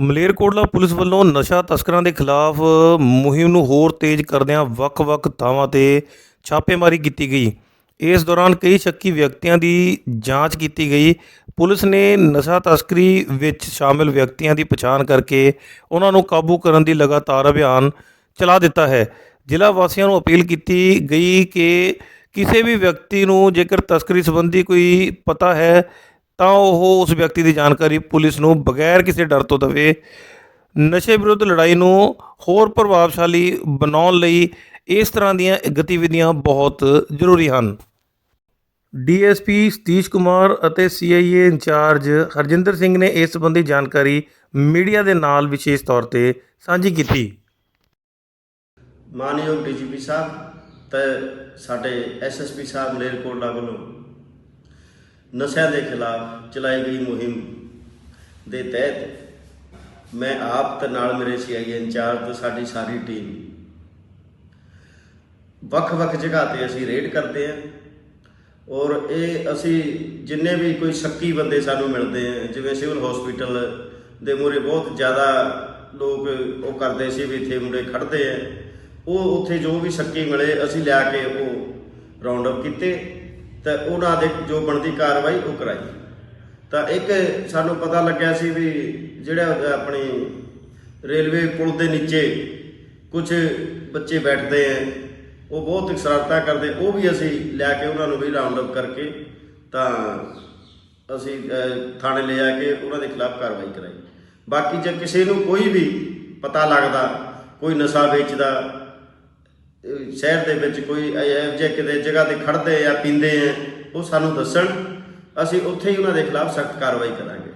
Malerkotla police ਵੱਲੋਂ ਨਸ਼ਾ ਤਸਕਰਾਂ ਦੇ ਖਿਲਾਫ ਮੁਹਿੰਮ ਨੂੰ ਹੋਰ ਤੇਜ਼ ਕਰਦਿਆਂ ਵੱਖ-ਵੱਖ ਥਾਵਾਂ ਤੇ ਛਾਪੇਮਾਰੀ ਕੀਤੀ ਗਈ। ਇਸ ਦੌਰਾਨ ਕਈ ਸ਼ੱਕੀ ਵਿਅਕਤੀਆਂ ਦੀ ਜਾਂਚ ਕੀਤੀ ਗਈ। ਪੁਲਿਸ ਨੇ ਨਸ਼ਾ ਤਸਕਰੀ ਵਿੱਚ ਸ਼ਾਮਿਲ ਵਿਅਕਤੀਆਂ ਦੀ ਪਛਾਣ ਕਰਕੇ ਉਹਨਾਂ ਨੂੰ ਕਾਬੂ ਕਰਨ ਦੀ ਲਗਾਤਾਰ ਅਭਿਆਨ ਚਲਾ ਦਿੱਤਾ ਹੈ। ਜ਼ਿਲ੍ਹਾ ਵਾਸੀਆਂ ਨੂੰ ਅਪੀਲ ਕੀਤੀ ਗਈ ਕਿ ਕਿਸੇ ਵੀ ਵਿਅਕਤੀ ਨੂੰ ਜੇਕਰ ਤਸਕਰੀ ਸੰਬੰਧੀ ਕੋਈ ਪਤਾ ਹੈ ਤਾਂ ਉਹ ਉਸ ਵਿਅਕਤੀ ਦੀ ਜਾਣਕਾਰੀ ਪੁਲਿਸ ਨੂੰ ਬਗੈਰ ਕਿਸੇ ਡਰ ਤੋਂ ਦੇਵੇ। ਨਸ਼ੇ ਵਿਰੁੱਧ ਲੜਾਈ ਨੂੰ ਹੋਰ ਪ੍ਰਭਾਵਸ਼ਾਲੀ ਬਣਾਉਣ ਲਈ ਇਸ ਤਰ੍ਹਾਂ ਦੀਆਂ ਗਤੀਵਿਧੀਆਂ ਬਹੁਤ ਜ਼ਰੂਰੀ ਹਨ। ਡੀਐਸਪੀ ਸਤੀਸ਼ ਕੁਮਾਰ ਅਤੇ ਸੀਆਈਏ ਇੰਚਾਰਜ ਹਰਜਿੰਦਰ ਸਿੰਘ ਨੇ ਇਸ ਸੰਬੰਧੀ ਜਾਣਕਾਰੀ ਮੀਡੀਆ ਦੇ ਨਾਲ ਵਿਸ਼ੇਸ਼ ਤੌਰ ਤੇ ਸਾਂਝੀ ਕੀਤੀ। ਮਾਨਯੋਗ ਡੀਜੀਪੀ ਸਾਹਿਬ ਤੇ ਸਾਡੇ ਐਸਐਸਪੀ ਸਾਹਿਬ ਮਲੇਰਕੋਟਲਾ ਵੱਲੋਂ ਨਸ਼ਿਆਂ ਦੇ ਖਿਲਾਫ ਚਲਾਈ ਗਈ ਮੁਹਿੰਮ ਦੇ ਤਹਿਤ ਮੈਂ ਆਪ ਤੇ ਨਾਲ ਮੇਰੇ ਸੀਆਈਏ ਇੰਚਾਰਜ ਤੇ ਸਾਡੀ ਸਾਰੀ ਟੀਮ ਵੱਖ-ਵੱਖ ਜਗ੍ਹਾ ਤੇ ਅਸੀਂ ਰੇਡ ਕਰਦੇ ਹਾਂ ਔਰ ਇਹ ਅਸੀਂ ਜਿੰਨੇ ਵੀ ਕੋਈ ਸ਼ੱਕੀ ਬੰਦੇ ਸਾਨੂੰ ਮਿਲਦੇ ਆ, ਜਿਵੇਂ ਸਿਵਲ ਹਸਪੀਟਲ ਦੇ ਮੂਹਰੇ ਬਹੁਤ ਜ਼ਿਆਦਾ ਲੋਕ ਉਹ ਕਰਦੇ ਸੀ ਵੀ ਇੱਥੇ ਮੁੰਡੇ ਖੜਦੇ ਆ, ਉਹ ਉੱਥੇ ਜੋ ਵੀ ਸ਼ੱਕੀ ਮਿਲੇ ਅਸੀਂ ਲਿਆ ਕੇ ਉਹ ਰਾਉਂਡ ਅਪ ਕੀਤੇ। ਤਾਂ ਉਹਨਾਂ ਦੇ ਜੋ ਬਣਦੀ ਕਾਰਵਾਈ ਉਹ ਕਰਾਈ। ਤਾਂ ਇੱਕ ਸਾਨੂੰ ਪਤਾ ਲੱਗਿਆ ਸੀ ਵੀ ਜਿਹੜਾ ਆਪਣੀ ਰੇਲਵੇ ਪੁਲ ਦੇ ਨੀਚੇ ਕੁਝ ਬੱਚੇ ਬੈਠਦੇ ਆ ਉਹ ਬਹੁਤ ਸ਼ਰਾਰਤਾਂ ਕਰਦੇ, ਉਹ ਵੀ ਅਸੀਂ ਲੈ ਕੇ ਉਹਨਾਂ ਨੂੰ ਵੀ ਰਾਉਂਡ ਅਪ ਕਰਕੇ ਤਾਂ ਅਸੀਂ ਥਾਣੇ ਲੈ ਜਾ ਕੇ ਉਹਨਾਂ ਦੇ ਖਿਲਾਫ ਕਾਰਵਾਈ ਕਰਾਈ। ਬਾਕੀ ਜੇ ਕਿਸੇ ਨੂੰ ਕੋਈ ਵੀ ਪਤਾ ਲੱਗਦਾ, ਕੋਈ ਨਸ਼ਾ ਵੇਚਦਾ ਸ਼ਹਿਰ ਦੇ ਵਿੱਚ ਕੋਈ ਇਹੋ ਜਿਹੇ ਕਿਤੇ ਜਗ੍ਹਾ ਤੇ ਖੜਦੇ ਆ, ਪੀਂਦੇ ਆ, ਉਹ ਸਾਨੂੰ ਦੱਸਣ। ਅਸੀਂ ਉੱਥੇ ਹੀ ਉਹਨਾਂ ਦੇ ਖਿਲਾਫ ਸਖਤ ਕਾਰਵਾਈ ਕਰਾਂਗੇ।